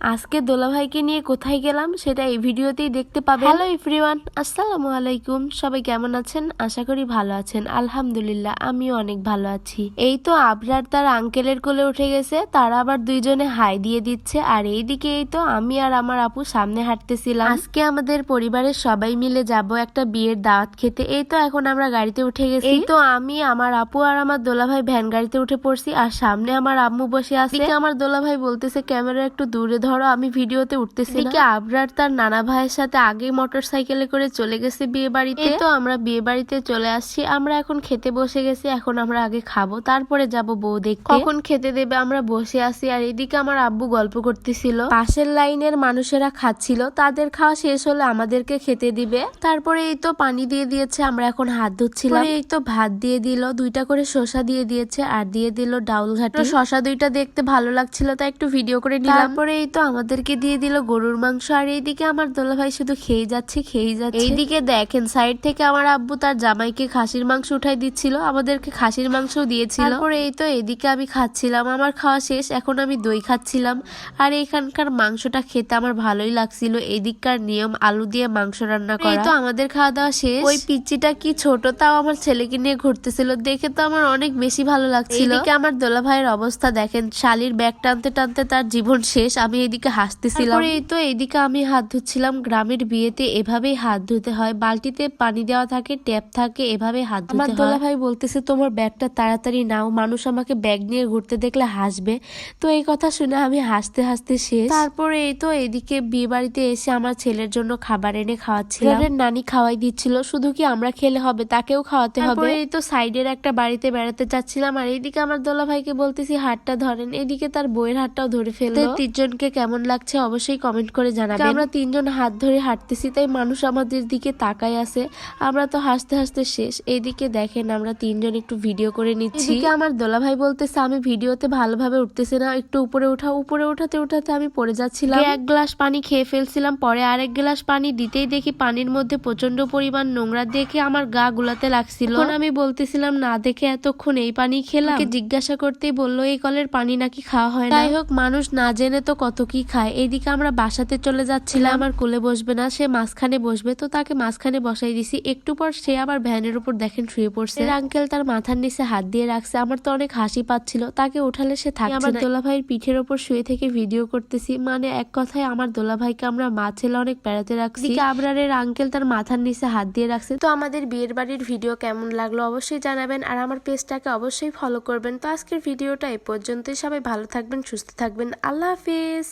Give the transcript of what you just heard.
আজকে দোলাভাইকে নিয়ে কোথায় গেলাম সেটা এই ভিডিওতেই দেখতে পাবেন। হ্যালো এভরিওয়ান আসসালামু আলাইকুম। সবাই কেমন আছেন? আশা করি ভালো আছেন। আলহামদুলিল্লাহ আমিও অনেক ভালো আছি। এই তো আবরার তার আঙ্কেলের কোলে উঠে গেছে। তারা আবার দুইজনে হাই দিয়ে দিচ্ছে। আর এইদিকে এই তো আমি আর আমার আপু সামনে হাঁটতেছিলাম। আজকে আমাদের পরিবারের সবাই মিলে যাব একটা বিয়ের দাওয়াত খেতে। এই তো এখন আমরা গাড়িতে উঠে গেছি। এই তো আমি আমার আপু আর আমার দোলাভাই ভ্যান গাড়িতে উঠে পড়ছি। আর সামনে আমার আম্মু বসে আছে। আমার দোলাভাই বলতেছে ক্যামেরা একটু দূরে ধরো। আমি ভিডিওতে উঠতেছি এদিকে আবরার তার নানা ভাইয়ের সাথে আগে মোটর সাইকেলে করে চলে গেছে বিয়ে বাড়িতে। তো আমরা বিয়ে বাড়িতে চলে আসছি। আমরা এখন খেতে বসে গেছি এখন আমরা আগে খাব তারপরে যাব বউ দেখতে। কখন খেতে দেবে আমরা বসে আছি আর এদিকে আমার আব্বু গল্প করতেছিল। পাশের লাইনের মানুষেরা খাচ্ছিল তাদের খাওয়া শেষ হলে আমাদেরকে খেতে দিবে। তারপরে এই তো পানি দিয়ে দিয়েছে আমরা এখন হাত ধুচ্ছিলাম। এই তো ভাত দিয়ে দিল দুইটা করে শসা দিয়ে দিয়েছে আর দিয়ে দিল ডাউল ঘাটি। শসা দুইটা দেখতে ভালো লাগছিল তাই একটু ভিডিও করে নিলাম। তারপরে এই তো আমাদেরকে দিয়ে দিল গরুর মাংস আর এইদিকে আমার দোলাভাই শুধু খেয়ে যাচ্ছে খেয়ে যাচ্ছে। এইদিকে দেখেন সাইড থেকে আমার আব্বু তার জামাইকে খাসির মাংস উঠাই দিচ্ছিল আমাদেরকে খাসির মাংস দিয়েছিল। তারপরে এই তো এদিকে আমি খাচ্ছিলাম আমার খাওয়া শেষ এখন আমি দই খাচ্ছিলাম। আর এখানকার মাংসটা খেতে আমার ভালোই লাগছিল এদিককার নিয়ম আলু দিয়ে মাংস রান্না করা। তো আমাদের খাওয়া দাওয়া শেষ। ওই পিচ্চিটা কি ছোট তাও আমার ছেলেকে নিয়ে ঘুরতেছিল দেখে তো আমার অনেক বেশি ভালো লাগছিল। এদিকে আমার দোলা ভাইয়ের অবস্থা দেখেন শালির ব্যাগ টানতে টানতে তার জীবন শেষ আমি এদিকে হাসতেছিলাম। এই তো এদিকে আমি হাত ধুচ্ছিলাম। গ্রামের বিয়েতে এভাবেই হাত ধুতে হয়। বালতিতে পানি দেওয়া থাকে ট্যাপ থাকে এভাবে হাত ধুতে হয়। আমার দোলা ভাই বলতেছে তোমার ব্যাগটা তাড়াতাড়ি নাও। মানুষ আমাকে ব্যাগ নিয়ে ঘুরতে দেখলে হাসবে। তো এই কথা শুনে আমি হাসতে হাসতে শেষ। তারপরে এই তো এদিকে বিয়ে বাড়িতে এসে আমার ছেলের জন্য খাবার এনে খাওয়াচ্ছিলাম। নানি খাওয়াই দিচ্ছিল। শুধু কি আমরা খেলে হবে তাকেও খাওয়াতে হবে? এই তো সাইডের একটা বাড়িতে বেড়াতে যাচ্ছিলাম। আর এইদিকে আমার দোলা ভাইকে বলতেছি হাতটা ধরেন। এদিকে তার বইয়ের হাতটাও ধরে ফেলল। তিনজনকে কেমন লাগছে অবশ্যই কমেন্ট করে জানাবেন। আমরা তিনজন হাত ধরে হাঁটতেছি তাই মানুষ আমাদের দিকে তাকায় আছে। আমরা তো হাসতে হাসতে শেষ। এইদিকে দেখেন আমরা তিনজন একটু ভিডিও করে নিচ্ছি। আমার দোলা ভাই বলতেছে আমি ভিডিওতে ভালোভাবে উঠতেছি না একটু উপরে উঠা উপরে উঠাতে উঠাতে আমি পড়ে যাচ্ছিলাম। এক গ্লাস পানি খেয়ে ফেলছিলাম পরে আরেক গ্লাস পানি দিতেই দেখি পানির মধ্যে প্রচণ্ড পরিমাণ নোংরা দেখে আমার গা গুলাতে লাগছিল। আমি বলতেছিলাম না দেখে এতক্ষণ এই পানি খেলাম। জিজ্ঞাসা করতেই বলল এই কলের পানি নাকি খাওয়া হয় না? যাই হোক মানুষ না জেনে তো কত কি খায়? এইদিকে আমরা বাসাতে চলে যাচ্ছিলাম। আমার কোলে বসবে না সে মাঝখানে বসবে। তো তাকে মাঝখানে বসাই দিছি। একটু পর সে আবার ভ্যানের উপর দেখেন শুয়ে পড়ছে। আঙ্কেল তার মাথার নিচে হাত দিয়ে রাখছে। আমার তো অনেক হাসি পাচ্ছিল। তাকে উঠালে সে থাকে আমার দোলা ভাইয়ের পিঠের ওপর শুয়ে থেকে ভিডিও করতেছি। মানে এক কথায় আমার দোলা ভাইকে আমরা মা ছেলে অনেক বেড়াতে রাখছি। এদিকে আবরারের আঙ্কেল তার মাথার নিচে হাত দিয়ে রাখছে। তো আমাদের বিয়ের বাড়ির ভিডিও কেমন লাগল অবশ্যই জানাবেন। আর আমার পেজটাকে অবশ্যই ফলো করবেন। তো আজকের ভিডিওটা এই পর্যন্তই। সবাই ভালো থাকবেন সুস্থ থাকবেন। আল্লাহ হাফিজ।